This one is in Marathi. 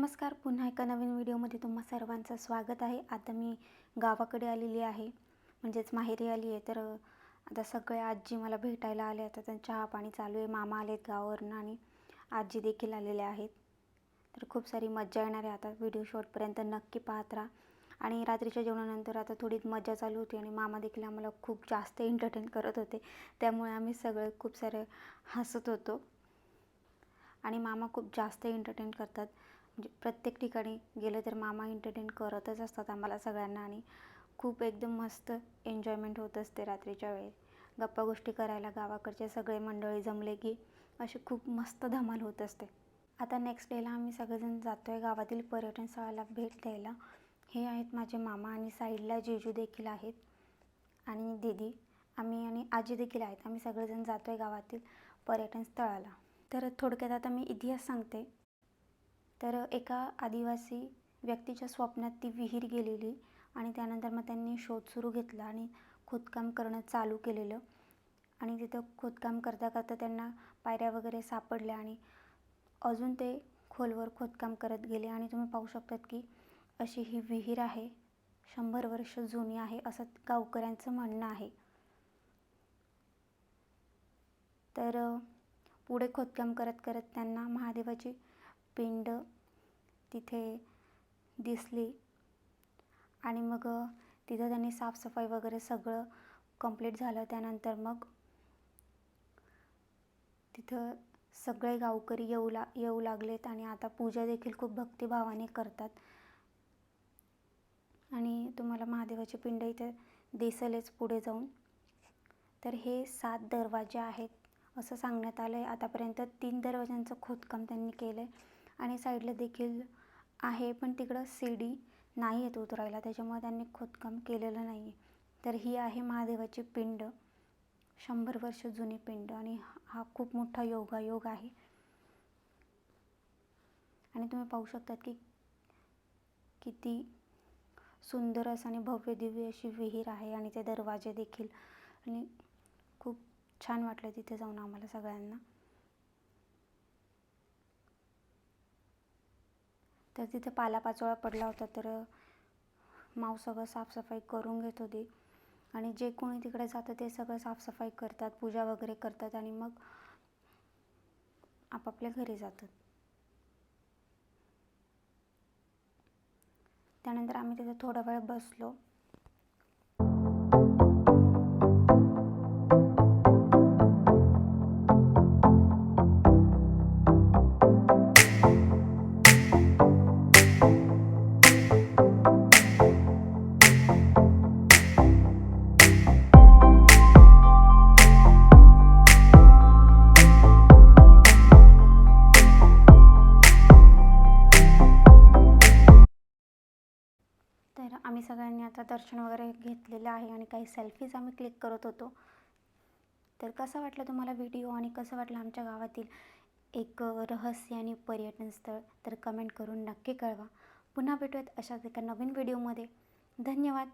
नमस्कार. पुन्हा एका नवीन व्हिडिओमध्ये तुम्हा सर्वांचं स्वागत आहे. आता मी गावाकडे आलेली आहे. म्हणजेच माहेरी आली आहे. तर आता सगळे आजी मला भेटायला आले. आता त्यांना चहा पाणी चालू आहे. मामा आलेत गावावरून आणि आजी देखील आलेल्या आहेत. तर खूप सारी मज्जा येणार आहे. आता व्हिडिओ शॉर्टपर्यंत नक्की पाहत राहा. आणि रात्रीच्या जेवणानंतर आता थोडी मजा चालू होती आणि मामा देखील आम्हाला खूप जास्त एंटरटेन करत होते. त्यामुळे आम्ही सगळे खूप सारे हसत होतो. आणि मामा खूप जास्त एंटरटेन करतात. म्हणजे प्रत्येक ठिकाणी गेलं तर मामा एंटरटेन करतच असतात आम्हाला सगळ्यांना आणि खूप एकदम मस्त एन्जॉयमेंट होत असते रात्रीच्या वेळी. गप्पा गोष्टी करायला गावाकडचे सगळे मंडळी जमले की अशी खूप मस्त धमाल होत असते. आता नेक्स्ट डेला आम्ही सगळेजण जातो आहे गावातील पर्यटन स्थळाला भेट द्यायला. हे आहेत माझे मामा आणि साईडला जेजू देखील आहेत आणि दीदी. आम्ही आणि आजी देखील आहेत. आम्ही सगळेजण जातो आहे गावातील पर्यटन स्थळाला तर थोडक्यात आता मी इतिहास सांगते. तर एका आदिवासी व्यक्तीच्या स्वप्नात ती विहीर गेलेली आणि त्यानंतर मग त्यांनी शोध सुरू घेतला आणि खोदकाम करणं चालू केलेलं. आणि तिथं खोदकाम करता करता त्यांना पायऱ्या वगैरे सापडल्या आणि अजून ते खोलवर खोदकाम करत गेले. आणि तुम्ही पाहू शकतात की अशी ही विहीर आहे शंभर वर्ष जुनी आहे असं गावकऱ्यांचं म्हणणं आहे. तर पुढे खोदकाम करत करत त्यांना महादेवाची पिंड तिथे दिसली. आणि मग तिथं त्यांनी साफसफाई वगैरे सगळं कंप्लीट झालं. त्यानंतर मग तिथं सगळे गावकरी येऊ ला येऊ लागलेत आणि आता पूजा देखील खूप भक्तिभावाने करतात. आणि तुम्हाला महादेवाची पिंड इथे दिसेलच पुढे जाऊन. तर हे सात दरवाजे आहेत असं सांगण्यात आलं आहे आतापर्यंत तीन दरवाज्यांचं खोदकाम त्यांनी केलं आहे आणि साईडला देखील आहे पण तिकडं सीडी नाही येत उतरायला. त्याच्यामुळे त्यांनी खोदकाम केलेलं नाही आहे तर ही आहे महादेवाची पिंड. शंभर वर्ष जुनी पिंड आणि हा खूप मोठा योगायोग आहे. आणि तुम्ही पाहू शकतात की किती सुंदर असं आणि भव्य दिव्य अशी विहीर आहे आणि ते दरवाजे देखील. आणि खूप छान वाटलं तिथे जाऊन आम्हाला सगळ्यांना. तर तिथे पालापाचोळा पडला होता तर माऊ सगळं साफसफाई करून घेत होती. आणि जे कोणी तिकडे जातं ते सगळं साफसफाई करतात पूजा वगैरे करतात आणि मग आपापल्या घरी जातात. त्यानंतर आम्ही तिथे थोडा वेळ बसलो. तर आम्ही सगळ्यांनी आता दर्शन वगैरे घेतलेलं आहे आणि काही सेल्फीज आम्ही क्लिक करत होतो. तर कसं वाटलं तुम्हाला व्हिडिओ आणि कसं वाटलं आमच्या गावातील एक रहस्य आणि पर्यटन स्थळ? तर कमेंट करून नक्की कळवा. पुन्हा भेटूयात अशाच एका नवीन व्हिडिओमध्ये धन्यवाद.